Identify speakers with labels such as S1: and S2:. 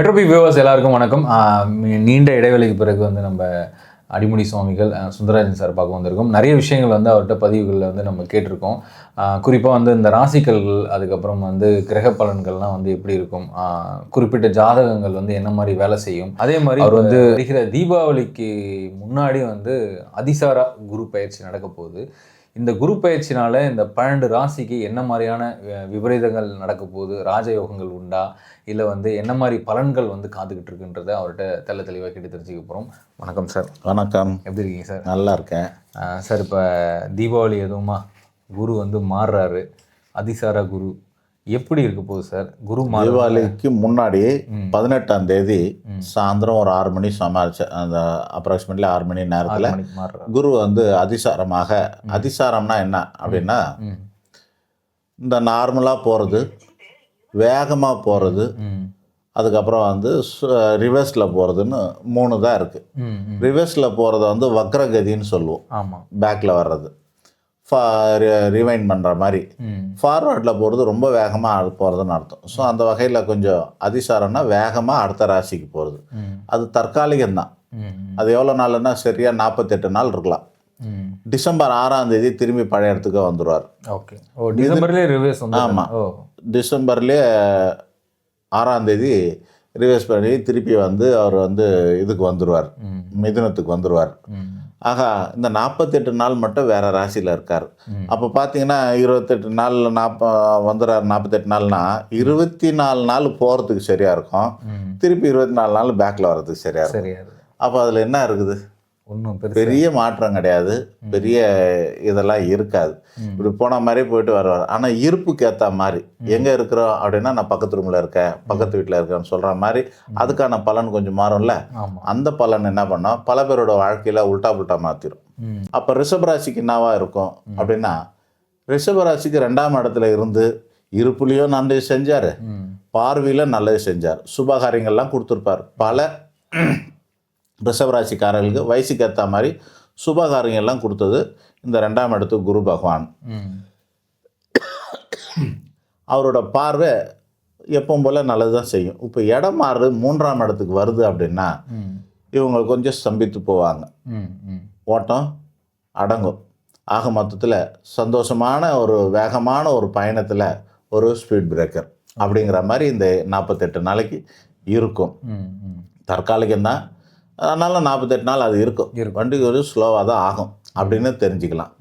S1: மெட்ரோபி viewers எல்லாருக்கும் வணக்கம். நீண்ட இடைவெளிக்கு பிறகு வந்து நம்ம அடிமுடி சுவாமிகள் சுந்தரராஜன் சார் பார்க்க வந்திருக்கோம். நிறைய விஷயங்கள் வந்து அவர்கிட்ட பதிவுகளில் வந்து நம்ம கேட்டிருக்கோம். குறிப்பாக வந்து இந்த ராசிக்கல்கள் அதுக்கப்புறம் வந்து கிரக பலன்கள்லாம் வந்து எப்படி இருக்கும்? குறிப்பிட்ட ஜாதகங்கள் வந்து என்ன மாதிரி வேலை செய்யும்? அதே மாதிரி அவர் வந்து வருகிற தீபாவளிக்கு முன்னாடி வந்து அதிசாரா குரு பயிற்சி நடக்க போகுது. இந்த குரு பயிற்சினால இந்த பன்னெண்டு ராசிக்கு என்ன மாதிரியான விபரீதங்கள் நடக்க போகுது? ராஜயோகங்கள் உண்டா? இல்லை வந்து என்ன மாதிரி பலன்கள் வந்து காத்துக்கிட்டு இருக்குன்றதை அவர்கிட்ட தெள்ள தெளிவாக கேட்டு தெரிஞ்சுக்க போகிறோம் வணக்கம் சார்.
S2: வணக்கம்.
S1: எப்படி இருக்கீங்க சார்?
S2: நல்லா இருக்கேன்.
S1: சார் இப்போ தீபாவளி எதுவுமா? குரு வந்து மாறுறாரு. அதிசார குரு. எப்படி இருக்க போகுது சார்? குரு
S2: தீபாவளிக்கு முன்னாடி பதினெட்டாம் தேதி சாயந்தரம் ஒரு ஆறு மணி சமாளிச்ச அந்த அப்ராக்சிமேட்லி ஆறு மணி நேரத்தில் குரு வந்து அதிசாரமாக அதிசாரம்னா என்ன அப்படின்னா இந்த நார்மலாக போகிறது வேகமாக போகிறது அதுக்கப்புறம் வந்து ரிவர்ஸில் போகிறதுன்னு மூணு தான் இருக்குது ரிவர்ஸில் போகிறத வந்து வக்ரகதின்னு சொல்லுவோம். பேக்கில் வர்றது. ரிவைண்ட் பண்ணுற மாதிரி. ஃபார்வர்டில் போகிறது ரொம்ப வேகமாக போகிறதுன்னு அர்த்தம். ஸோ அந்த வகையில் கொஞ்சம் அதிசாரம்னா வேகமாக அடுத்த ராசிக்கு போகிறது அது தற்காலிகம்தான். அது எவ்வளோ நாள்னா சரியாக நாற்பத்தெட்டு நாள் இருக்கலாம். டிசம்பர் ஆறாம் தேதி திரும்பி பழைய இடத்துக்கு வந்துடுவார்
S1: ஓகே. ஓ டிசம்பர்லேயே ரிவர்ஸ்
S2: ஆறாம் தேதி ரிவர்ஸ் பண்ணி திருப்பி வந்து அவர் வந்து இதுக்கு வந்துடுவார் மிதுனத்துக்கு வந்துடுவார் ஆகா இந்த நாற்பத்தெட்டு நாள் மட்டும் வேற ராசியில் இருக்கார். அப்போ பார்த்தீங்கன்னா இருபத்தெட்டு நாள் நாற்ப வந்துடுறார் நாற்பத்தெட்டு நாள்னா இருபத்தி நாலு நாள் போகிறதுக்கு சரியாக இருக்கும். திருப்பி இருபத்தி நாலு நாள் பேக்கில் வர்றதுக்கு சரியாக இருக்கும். அப்போ அதில் என்ன இருக்குது?
S1: ஒன்றும்
S2: பெரிய மாற்றம் கிடையாது. பெரிய இதெல்லாம் இருக்காது. இப்படி போன மாதிரி போயிட்டு வருவார் ஆனால் இருப்புக்கு ஏற்ற மாதிரி. எங்கே இருக்கிறோம் அப்படின்னா நான் பக்கத்து ரூமில் இருக்கேன் பக்கத்து வீட்டில் இருக்கேன்னு சொல்கிற மாதிரி அதுக்கான பலன் கொஞ்சம் மாறும்ல? அந்த பலன் என்ன பண்ணோம் பல பேரோட வாழ்க்கையில் உல்டா புல்ட்டா மாற்றிடும் அப்போ ரிஷபராசிக்கு என்னவா இருக்கும் அப்படின்னா ரிஷபராசிக்கு ரெண்டாம் இடத்துல இருந்து இருப்புலையும் நல்லது செஞ்சார். பார்வையில் நல்லது செஞ்சார். சுபகாரியங்கள்லாம் கொடுத்துருப்பார். பல ரிஷபராசிக்காரர்களுக்கு வயசுக்கு ஏற்ற மாதிரி சுபகாரியங்கள்லாம் கொடுத்தது இந்த ரெண்டாம் இடத்துக்கு குரு பகவான். அவரோட பார்வை எப்பவும் போல் நல்லது தான் செய்யும். இப்போ இடம் மாறுறது மூன்றாம் இடத்துக்கு வருது அப்படின்னா இவங்க கொஞ்சம் ஸ்தம்பித்து போவாங்க.
S1: ம் ம்.
S2: ஓட்டம் அடங்கும். ஆக மொத்தத்தில் சந்தோஷமான ஒரு வேகமான ஒரு பயணத்தில் ஒரு ஸ்பீட் பிரேக்கர் அப்படிங்கிற மாதிரி இந்த நாற்பத்தெட்டு நாளைக்கு இருக்கும்.
S1: ம் ம்.
S2: தற்காலிகம்தான். அதனால் நாற்பத்தெட்டு நாள் அது இருக்கும். வண்டி ஒரு ஸ்லோவாக தான் ஆகும். அப்படின்னு தெரிஞ்சுக்கலாம்.